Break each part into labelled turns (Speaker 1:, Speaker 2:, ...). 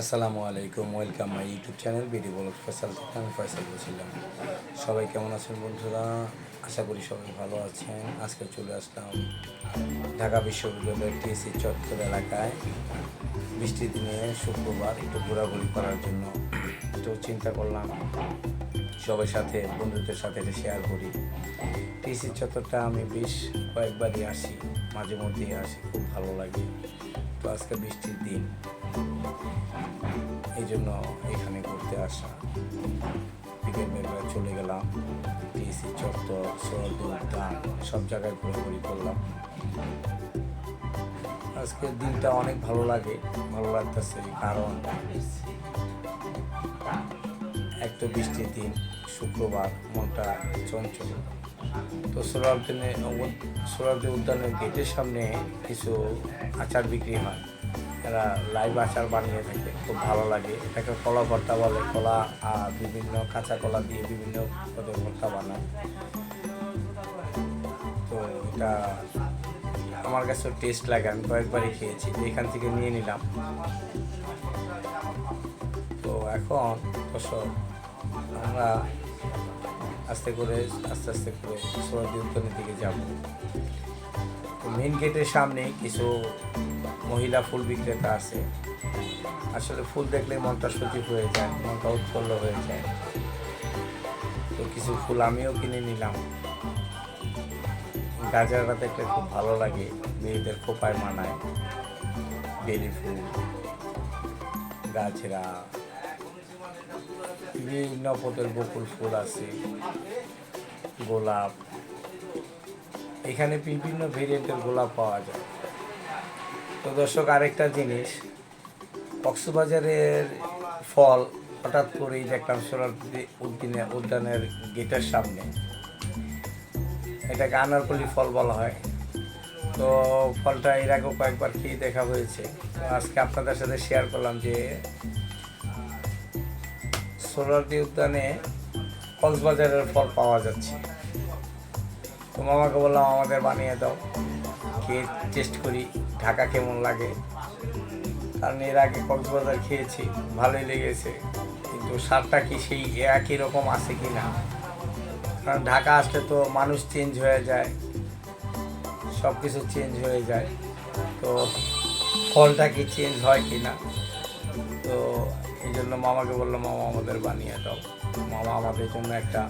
Speaker 1: আসসালামু আলাইকুম, welcome my YouTube channel BD blog Faisal থেকে আমি ফয়সাল বলছিলাম। সবাই কেমন আছেন বন্ধুরা? আশা করি সবাই ভালো আছেন। আজকে চলে আসলাম ঢাকা বিশ্ববিদ্যালয়ের টিএসসি চত্বর এলাকায়। বৃষ্টির দিনে শুক্রবার একটু ঘোরাঘুরি করার জন্য তো চিন্তা করলাম। সবার সাথে, বন্ধুদের সাথে শেয়ার করি। টিএসসি চত্বরটা আমি বেশ কয়েকবারই আসি। মাঝে মধ্যেই আসি, খুব ভালো লাগে। তো আজকে বৃষ্টির দিন। এই জন্য এখানে ঘুরতে আসা। বিকেল বেলা চলে গেলাম। টিএসি চত্বর সরদ সব জায়গায় ঘোরাঘুরি করলাম। আজকের দিনটা অনেক ভালো লাগে, ভালো লাগতেছে কারণ এক তো বৃষ্টির দিন, শুক্রবার মনটা চঞ্চল। তো সোলারদিনে সোলারদি উদ্যানের গেটের সামনে কিছু আচার বিক্রি হয়। এরা লাইভ আচার বানিয়ে থাকে, খুব ভালো লাগে। এটাকে কলা ভর্তা বলে। কলা আর বিভিন্ন কাঁচা কলা দিয়ে বিভিন্ন পদের ভর্তা বানায়। তো এটা আমার কাছে টেস্ট লাগে। আমি কয়েকবারই খেয়েছি। এখান থেকে নিয়ে নিলাম। তো এখন আমরা আস্তে করে, আস্তে আস্তে করে সোয়াদি উদ্যানের দিকে যাব। মেন গেটের সামনে কিছু মহিলা ফুল বিক্রেতা আছে। আসলে ফুল দেখলে মনটা সজীব হয়ে যায়, মনটা উৎফুল্ল হয়ে যায়। তো কিছু ফুল আমিও কিনে নিলাম। গাজারটা দেখলে খুব ভালো লাগে, মেয়েদের খোপায় মানায়। বেলি ফুল, গাছরা। বিভিন্ন পদের বকুল ফুল আছে, গোলাপ। এখানে বিভিন্ন ভেরিয়েন্টের গোলাপ পাওয়া যায়। তো দর্শক, আরেকটা জিনিস, কক্সবাজারের ফল হঠাৎ করেই দেখলাম সোনার উদ্দিনে উদ্যানের গেটের সামনে। এটাকে আনারকলি ফল বলা হয়। তো ফলটা এর আগেও কয়েকবার খেয়ে দেখা হয়েছে। আজকে আপনাদের সাথে শেয়ার করলাম যে সোনারদি উদ্যানে কক্সবাজারের ফল পাওয়া যাচ্ছে। তো মামাকে বললাম, আমাদের বানিয়ে দাও। খেয়ে টেস্ট করি, ঢাকা কেমন লাগে? কারণ এর আগে কক্সবাজার খেয়েছি, ভালোই লেগেছে। কিন্তু স্বাদটা কি সেই একই রকম আছে কি না? কারণ ঢাকা আসলে তো মানুষ চেঞ্জ হয়ে যায় সব কিছু চেঞ্জ হয়ে যায়। তো ফলটা কি চেঞ্জ হয় কি না? তো এই জন্য মামাকে বলল মামা, আমাদের বানিয়ে দাও। মামা আমাদের জন্য একটা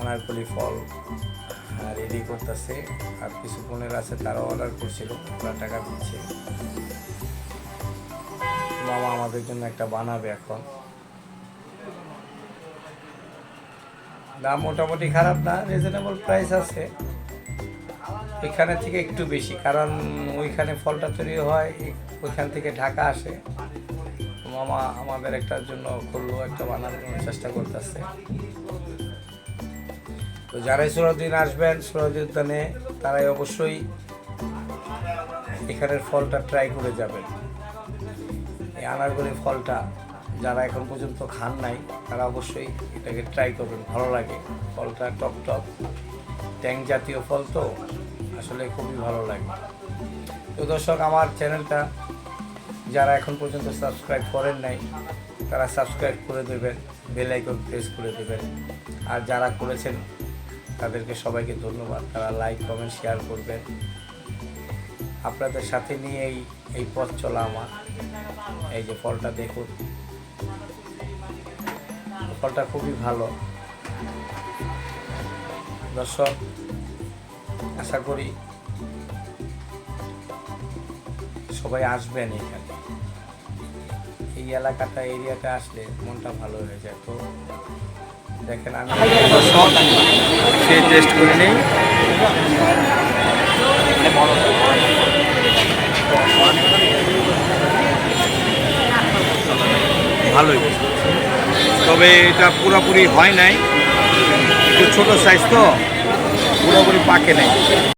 Speaker 1: আনারকলি ফল রেডি করতেছে। আর কিছু বোনের আছে, তারাও অর্ডার করছিল, ওরা টাকা দিচ্ছে। মামা আমাদের জন্য একটা বানাবে এখন। দাম মোটামুটি খারাপ না রিজনেবল প্রাইস আছে। এখানে থেকে একটু বেশি, কারণ ওইখানে ফলটা তৈরি হয়, ওইখান থেকে ঢাকা আসে। মামা আমাদের একটার জন্য করল, একটা বানানোর চেষ্টা করতেছে। তো যারাই সুরদিন আসবেন সুরদি উদ্যানে, তারাই অবশ্যই এখানের ফলটা ট্রাই করে যাবেন। এই আনারগুলি ফলটা যারা এখন পর্যন্ত খান নাই, তারা অবশ্যই এটাকে ট্রাই করবেন, ভালো লাগে। ফলটা টক টক। ট্যাং জাতীয় ফল তো। আসলে খুবই ভালো লাগে। তো দর্শক, আমার চ্যানেলটা যারা এখন পর্যন্ত সাবস্ক্রাইব করেন নাই, তারা সাবস্ক্রাইব করে দেবেন, বেল আইকন প্রেস করে দেবেন। আর যারা করেছেন, তাদেরকে সবাইকে ধন্যবাদ। তারা লাইক, কমেন্ট, শেয়ার করবেন। আপনাদের সাথে নিয়ে এই এই পথ চলা আমার। এই যে ফলটা দেখুন। ফলটা খুবই ভালো। দর্শক আশা করি সবাই আসবেন এখানে। এই এলাকাটা, এরিয়াটা আসলে মনটা ভালো হয়ে যায়। তো দেখেন আমি টেস্ট করে নেই। ভালোই। তবে এটা পুরোপুরি হয় নাই। একটু ছোটো সাইজ তো। পুরোপুরি পাকে নাই।